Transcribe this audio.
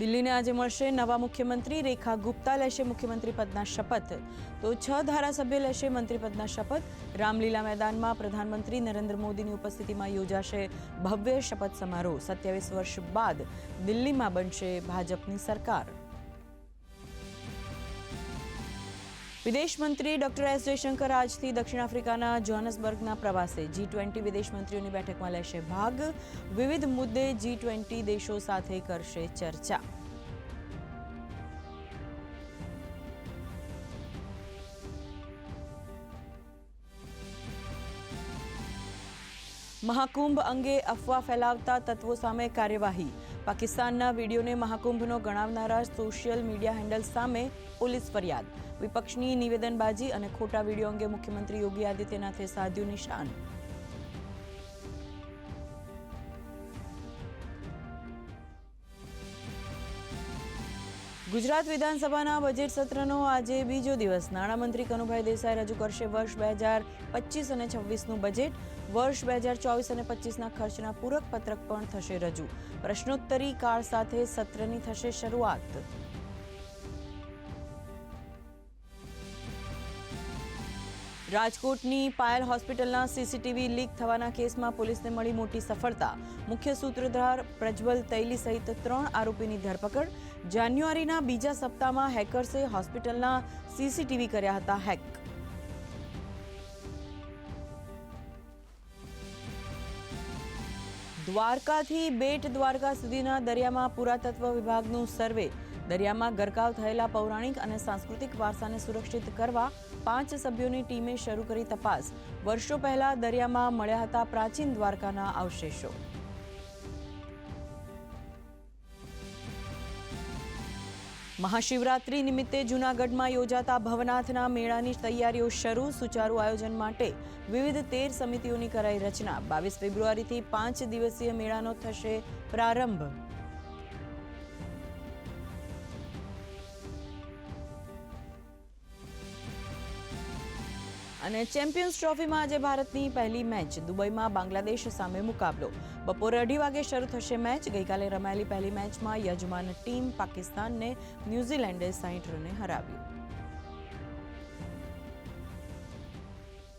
દિલ્હીને આજે મળશે નવા મુખ્યમંત્રી રેખા ગુપ્તા લેશે મુખ્યમંત્રી પદના શપથ. તો છ ધારાસભ્ય લેશે મંત્રી પદના શપથ. રામલીલા મેદાનમાં પ્રધાનમંત્રી નરેન્દ્ર મોદીની ઉપસ્થિતિમાં યોજાશે ભવ્ય શપથ સમારોહ. સત્યાવીસ વર્ષ બાદ દિલ્હીમાં બનશે ભાજપની સરકાર. વિદેશ મંત્રી ડોક્ટર એસ જયશંકર આજથી દક્ષિણ આફ્રિકાના જોહાનસબર્ગના પ્રવાસે જી ટ્વેન્ટી વિદેશ મંત્રીઓની બેઠકમાં લેશે ભાગ. વિવિધ મુદ્દે જી ટ્વેન્ટી દેશો સાથે કરશે ચર્ચા. મહાકુંભ અંગે અફવા ફેલાવતા તત્વો સામે કાર્યવાહી. પાકિસ્તાનના વિડીયોને મહાકુંભનો ગણાવનારા સોશિયલ મીડિયા હેન્ડલ સામે પોલીસ ફરિયાદ. વિપક્ષની નિવેદનબાજી અને ખોટા વીડિયો અંગે મુખ્યમંત્રી યોગી આદિત્યનાથે સાધ્યું નિશાન. ગુજરાત વિધાનસભાના બજેટ સત્રનો આજે બીજો દિવસ. નાણામંત્રી કનુભાઈ દેસાઈ રજૂ કરશે વર્ષ બે હજાર પચીસ અને છવ્વીસનું બજેટ. વર્ષ બે હજાર ચોવીસ અને પચીસના ખર્ચના પૂરક પત્રક પણ થશે રજૂ. પ્રશ્નોત્તરી કાળ સાથે સત્રની થશે શરૂઆત. રાજકોટની પાયલ હોસ્પિટલના સીસીટીવી લીક થવાના કેસમાં પોલીસને મળી મોટી સફળતા. મુખ્ય સૂત્રધાર પ્રજ્વલ તૈલી સહિત ત્રણ આરોપીની ધરપકડ. જાન્યુઆરીના બીજા સપ્તાહમાં હેકર્સે હોસ્પિટલના સીસીટીવી કર્યા હતા હેક. દ્વારકાથી બેટ દ્વારકા સુધીના દરિયામાં પુરાતત્વ વિભાગનું સર્વે. દરિયામાં ગરકાવ થયેલા પૌરાણિક અને સાંસ્કૃતિક વારસાને સુરક્ષિત કરવા પાંચ સભ્યોની ટીમે શરૂ કરી તપાસ. વર્ષો પહેલા દરિયામાં મળ્યા હતા પ્રાચીન દ્વારકાના અવશેષો. મહાશિવરાત્રી નિમિત્તે જૂનાગઢમાં યોજાતા ભવનાથના મેળાની તૈયારીઓ શરૂ. સુચારુ આયોજન માટે વિવિધ તેર સમિતિઓની કરાઈ રચના. બાવીસ ફેબ્રુઆરીથી પાંચ દિવસીય મેળાનો થશે પ્રારંભ. અને ચેમ્પિયન્સ ટ્રોફીમાં આજે ભારતની પહેલી મેચ, દુબઈમાં બાંગ્લાદેશ સામે મુકાબલો. બપોરે અઢી વાગે શરૂ થશે મેચ. ગઈકાલે રમાયેલી પહેલી મેચમાં યજમાન ટીમ પાકિસ્તાનને ન્યૂઝીલેન્ડે સાહીઠ રને હરાવ્યું.